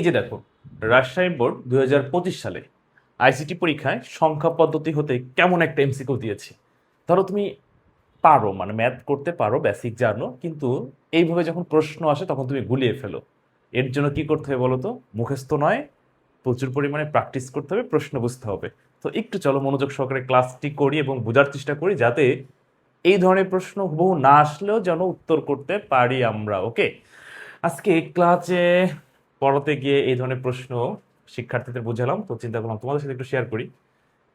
এই যে দেখো, রাজশাহী বোর্ড দুই হাজার পঁচিশ সালে আইসিটি পরীক্ষায় সংখ্যা পদ্ধতি হতে কেমন একটা এমসিকিউ দিয়েছে? ধরো তুমি পারো মানে ম্যাথ করতে পারো বেসিক জানো, কিন্তু এইভাবে যখন প্রশ্ন আসে তখন তুমি গুলিয়ে ফেলো। এর জন্য কি করতে হবে বলো তো? মুখস্থ নয়, প্রচুর পরিমাণে প্র্যাকটিস করতে হবে, প্রশ্ন বুঝতে হবে। তো একটু চলো মনোযোগ সহকারে ক্লাসটি করি এবং বোঝার চেষ্টা করি যাতে এই ধরনের প্রশ্ন হুবহু না আসলেও যেন উত্তর করতে পারি আমরা ওকে আজকে ক্লাসে পড়াতে গিয়ে এই ধরনের প্রশ্ন শিক্ষার্থীদের বুঝালাম, তো চিন্তা করলাম তোমাদের সাথে একটু শেয়ার করি।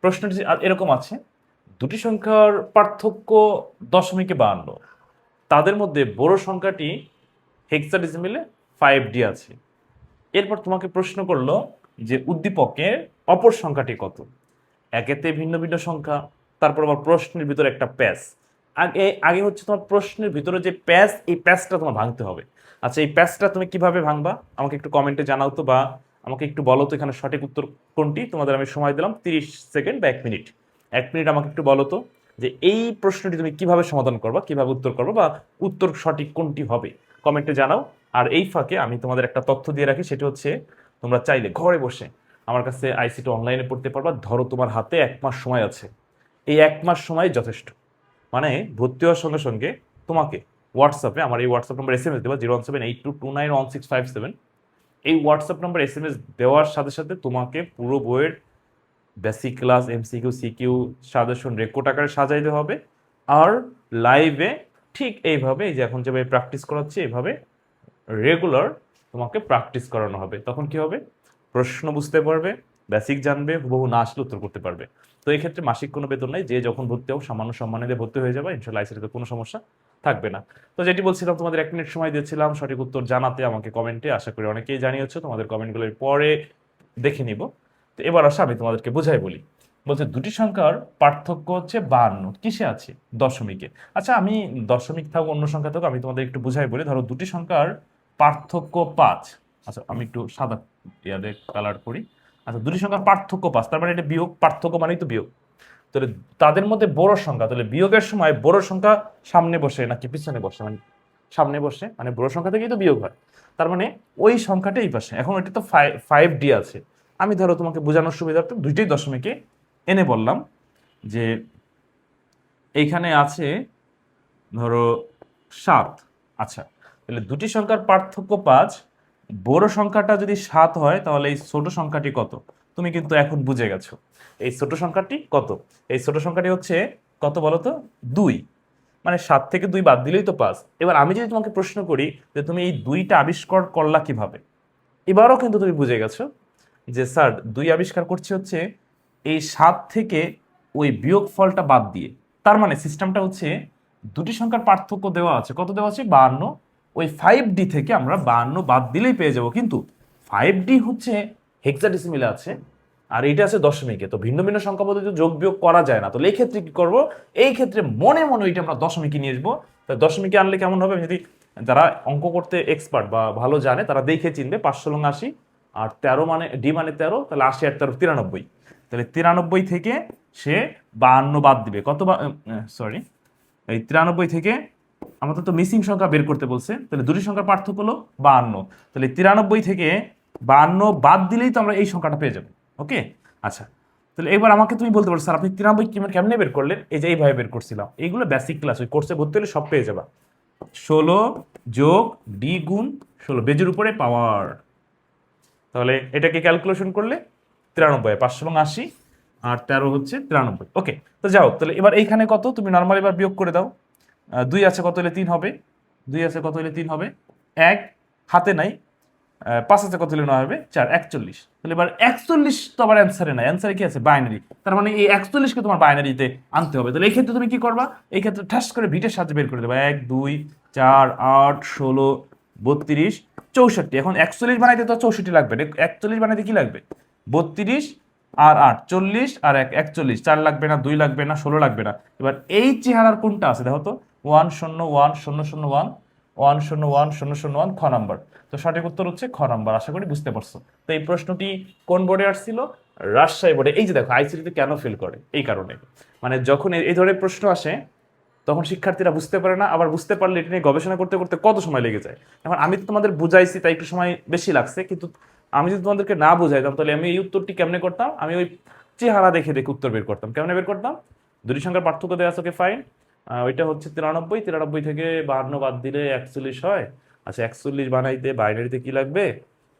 প্রশ্নটি এরকম আছে, দুটি সংখ্যার পার্থক্য দশমিকে বাহান্ন। তাদের মধ্যে বড় সংখ্যাটি হেক্সাডেসিমেলে ফাইভ ডি আছে। এরপর তোমাকে প্রশ্ন করল যে, উদ্দীপকের অপর সংখ্যাটি কত? একেতে ভিন্ন ভিন্ন সংখ্যা, তারপর আবার প্রশ্নের ভিতরে একটা প্যাস আগে আগে হচ্ছে তোমার প্রশ্নের ভিতরে যে প্যাস এই প্যাসটা তোমার ভাঙতে হবে। আচ্ছা এই প্যাসটা তুমি কীভাবে ভাঙবা? আমাকে একটু কমেন্টে জানাও তো বা আমাকে একটু বলো তো এখানে সঠিক উত্তর কোনটি? তোমাদের আমি সময় দিলাম তিরিশ সেকেন্ড বা এক মিনিট। এক মিনিট আমাকে একটু বলো তো যে এই প্রশ্নটি তুমি কীভাবে সমাধান করবা, কীভাবে উত্তর করবা বা উত্তর সঠিক কোনটি হবে? কমেন্টে জানাও। আর এই ফাঁকে আমি তোমাদের একটা তথ্য দিয়ে রাখি, সেটা হচ্ছে তোমরা চাইলে ঘরে বসে আমার কাছে আইসিটি অনলাইনে পড়তে পারবা। ধরো তোমার হাতে এক মাস সময় আছে। এই এক মাস সময় যথেষ্ট। মানে ভর্তি হওয়ার সঙ্গে সঙ্গে তোমাকে হোয়াটসঅ্যাপে আমার এই WhatsApp number S M S দেবা zero one seven eight two two nine one six five seven এই WhatsApp number S M S দেওয়ার সাথে সাথে তোমাকে পুরো বইয়ের basic class MCQ CQ suggestion record আকারে সাজাইতে হবে। আর লাইভে ঠিক এইভাবে, এই যে এখন যেভাবে প্র্যাকটিস করাচ্ছি, এইভাবে রেগুলার তোমাকে প্র্যাকটিস করানো হবে। তখন কি হবে? প্রশ্ন বুঝতে পারবে বেসিক জানবে, হুবহু না আসলে উত্তর করতে পারবে। তো এই ক্ষেত্রে মাসিক কোনো বেতন নাই, যে যখন ভর্তি হোক সামান্য সম্মানে দিয়ে ভর্তি হয়ে যাবে, ইনশাল্লাহ আইসিটিতে কোনো সমস্যা থাকবে না। তো যেটি বলছিলাম, তোমাদের এক মিনিট সময় দিয়েছিলাম, সঠিক উত্তর জানাতে আমাকে কমেন্টে আশা করি অনেকেই জানিয়েছো, তোমাদের কমেন্টগুলোর পরে দেখে নিব। তো এবার আসা আমি তোমাদেরকে বোঝাই বলি। বলছে, দুটি সংখ্যার পার্থক্য হচ্ছে বাহান্ন, কিসে আছে? দশমিকে। আচ্ছা আমি দশমিক থাকুক, অন্য সংখ্যা থাকুক, আমি তোমাদের একটু বুঝাই বলি। ধরো, দুটি সংখ্যার পার্থক্য পাঁচ। আচ্ছা আমি একটু সাদা ইয়াদের কালার করি। আচ্ছা দুটি সংখ্যার পার্থক্য পাঁচ তার মানে এটা বিয়োগ, পার্থক্য মানেই তো বিয়োগ। তাহলে তাদের মধ্যে বড় সংখ্যা, তাহলে বিয়োগের সময় বড় সংখ্যা সামনে বসে নাকি পিছনে বসে? মানে সামনে বসে মানে বড় সংখ্যা থেকেই তো বিয়োগ হয়। তার মানে ওই সংখ্যাটা এই পাশে। এখন এটা তো ফাইভ ডি আছে। আমি ধরো তোমাকে বোঝানোর সুবিধার্থে দুইটাই দশমিকে এনে বললাম যে এইখানে আছে ধরো সাত। আচ্ছা তাহলে দুটি সংখ্যার পার্থক্য পাঁচ বড় সংখ্যাটা যদি সাত হয়, তাহলে এই ছোট সংখ্যাটি কত? তুমি কিন্তু এখন বুঝে গেছো। এই ছোট সংখ্যাটি কত? এই ছোট সংখ্যাটি হচ্ছে কত বলো তো দুই। মানে সাত থেকে দুই বাদ দিলেই তো পাঁচ। এবার আমি যদি তোমাকে প্রশ্ন করি যে তুমি এই দুইটা আবিষ্কার করলা কীভাবে? এবারও কিন্তু তুমি বুঝে গেছো যে স্যার, দুই আবিষ্কার করছে হচ্ছে এই সাত থেকে ওই বিয়োগ ফলটা বাদ দিয়ে। তার মানে সিস্টেমটা হচ্ছে দুটি সংখ্যার পার্থক্য দেওয়া আছে। কত দেওয়া আছে? বাহান্ন। ওই ফাইভ ডি থেকে আমরা বাহান্ন বাদ দিলেই পেয়ে যাব। কিন্তু ফাইভ ডি হচ্ছে হেক্সাডেসিমিলে আছে, আর এটা আছে দশমিকে। তো ভিন্ন ভিন্ন সংখ্যা পদ্ধতিতে যোগ বিয়োগ করা যায় না। তো এই ক্ষেত্রে কি করব? এই ক্ষেত্রে মনে মনে ওইটা আমরা দশমিকে নিয়ে আসব। দশমিকে আনলে কেমন হবে? যদি যারা অঙ্ক করতে এক্সপার্ট বা ভালো জানে, তারা দেখে চিনবে। পাঁচশো লং আশি, আর তেরো মানে ডি মানে তেরো, তাহলে আশি আর তেরো, তিরানব্বই। তাহলে তিরানব্বই থেকে সে বাহান্ন বাদ দিবে। কত সরি এই তিরানব্বই থেকে আমাদের তো মিসিং সংখ্যা বের করতে বলছে। তাহলে দুটি সংখ্যার পার্থক্য হলো বাহান্ন। তাহলে তিরানব্বই থেকে বাহান্ন বাদ দিলেই তো আমরা এই সংখ্যাটা পেয়ে যাব। ওকে? আচ্ছা তাহলে এবার আমাকে তুমি বলতে পারো, স্যার, আপনি তিরানব্বই কেমন কেমনে বের করলেন? এই যে এইভাবে বের করছিলাম। এইগুলো বেসিক ক্লাস ওই কোর্সে ভর্তি হলে সব পেয়ে যাবা। ষোলো যোগ ডি গুণ ষোলো, বেজের উপরে পাওয়ার তাহলে এটাকে ক্যালকুলেশন করলে তিরানব্বই, পাঁচশো এবং আশি, আর তেরো হচ্ছে তিরানব্বই। ওকে, তো যাও তাহলে এবার এইখানে কত? তুমি নর্মাল এবার বিয়োগ করে দাও। দুই আছে কত হলে তিন হবে? দুই আছে কত হলে তিন হবে? এক, হাতে নাই। পাঁচ আছে কত হলে নয় হবে? চার, একচল্লিশ। তাহলে এবার একচল্লিশ তো আবার অ্যান্সারে নাই। অ্যান্সারে কি আছে? বাইনারি তার মানে এই একচল্লিশকে তোমার বাইনারিতে আনতে হবে। তাহলে এই ক্ষেত্রে তুমি কি করবা? এই ক্ষেত্রে ঠাস করে ভিটের সাহায্যে বের করে দেবা। এক, দুই, চার, আট, ষোলো, বত্রিশ, চৌষট্টি। এখন একচল্লিশ বানাইতে তো চৌষট্টি লাগবে। একচল্লিশ বানাইতে কি লাগবে? বত্রিশ আর আট, চল্লিশ আর এক, একচল্লিশ। চার লাগবে না, দুই লাগবে না, ষোলো লাগবে না। এবার এই চেহারার কোনটা আছে দেখো তো? ওয়ান শূন্য ওয়ান শূন্য শূন্য ওয়ান ওয়ান শূন্য ওয়ান শূন্য শূন্য ওয়ান খ নাম্বার। তো সঠিক উত্তর হচ্ছে খ নাম্বার, আশা করি বুঝতে পারছ। তো এই প্রশ্নটি কোন বোর্ডে আসছিল? রাজশাহী বোর্ডে এই যে দেখো আইসিটিতে কেন ফেল করে? এই কারণে। মানে যখন এই ধরনের প্রশ্ন আসে, তখন শিক্ষার্থীরা বুঝতে পারে না। আবার বুঝতে পারলে এটা নিয়ে গবেষণা করতে করতে কত সময় লেগে যায়? এখন আমি তো তোমাদের বুঝাইছি, তাই একটু সময় বেশি লাগছে। কিন্তু আমি যদি তোমাদেরকে না বুঝাইতাম, তাহলে আমি এই উত্তরটি কেমনে করতাম? আমি ওই চেহারা দেখে দেখে উত্তর বের করতাম। কেমনে বের করতাম? দুটি সংখ্যার পার্থক্য দেওয়া আছে ওকে ফাইন ওইটা হচ্ছে তিরানব্বই তিরানব্বই থেকে বাহান্ন বাদ দিলে একচল্লিশ হয়। আচ্ছা একচল্লিশ বানাইতে বাইনারিতে কি লাগবে?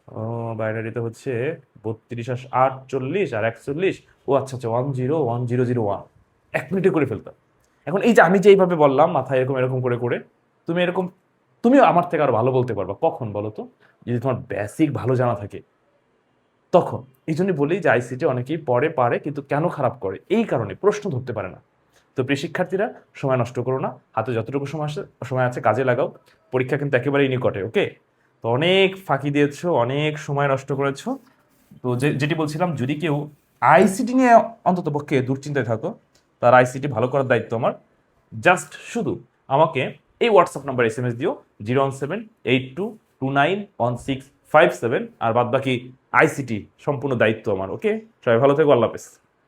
ও, বাইনারিতে হচ্ছে বত্রিশ আর আটচল্লিশ আর একচল্লিশ। ও আচ্ছা আচ্ছা one zero one zero zero one এক মিনিটে করে ফেলতাম। এখন এই যে আমি যে এইভাবে বললাম, মাথায় এরকম এরকম করে করে, তুমি এরকম, তুমিও আমার থেকে আরও ভালো বলতে পারবা। কখন বলো তো? যদি তোমার বেসিক ভালো জানা থাকে। তখন। এই জন্য বলি যে আইসিটি অনেকেই পরে পারে, কিন্তু কেন খারাপ করে? এই কারণে প্রশ্ন ধরতে পারে না। তো প্রিয় শিক্ষার্থীরা, সময় নষ্ট করো না। হাতে যতটুকু সময় আছে সময় আছে, কাজে লাগাও। পরীক্ষা কিন্তু একেবারেই নিকটে, ওকে? তো অনেক ফাঁকি দিয়েছ, অনেক সময় নষ্ট করেছ। তো যে, যেটি বলছিলাম, যদি কেউ আইসিটি নিয়ে অন্তত পক্ষে দুশ্চিন্তায় থাকো, তার আইসিটি ভালো করার দায়িত্ব আমার। জাস্ট শুধু আমাকে এই WhatsApp number S M S দিও, zero one seven, eight two two nine, one six five seven, আর বাদ বাকি আইসিটি সম্পূর্ণ দায়িত্ব আমার, ওকে? সবাই ভালো থেকো, আল্লাহ হাফেজ।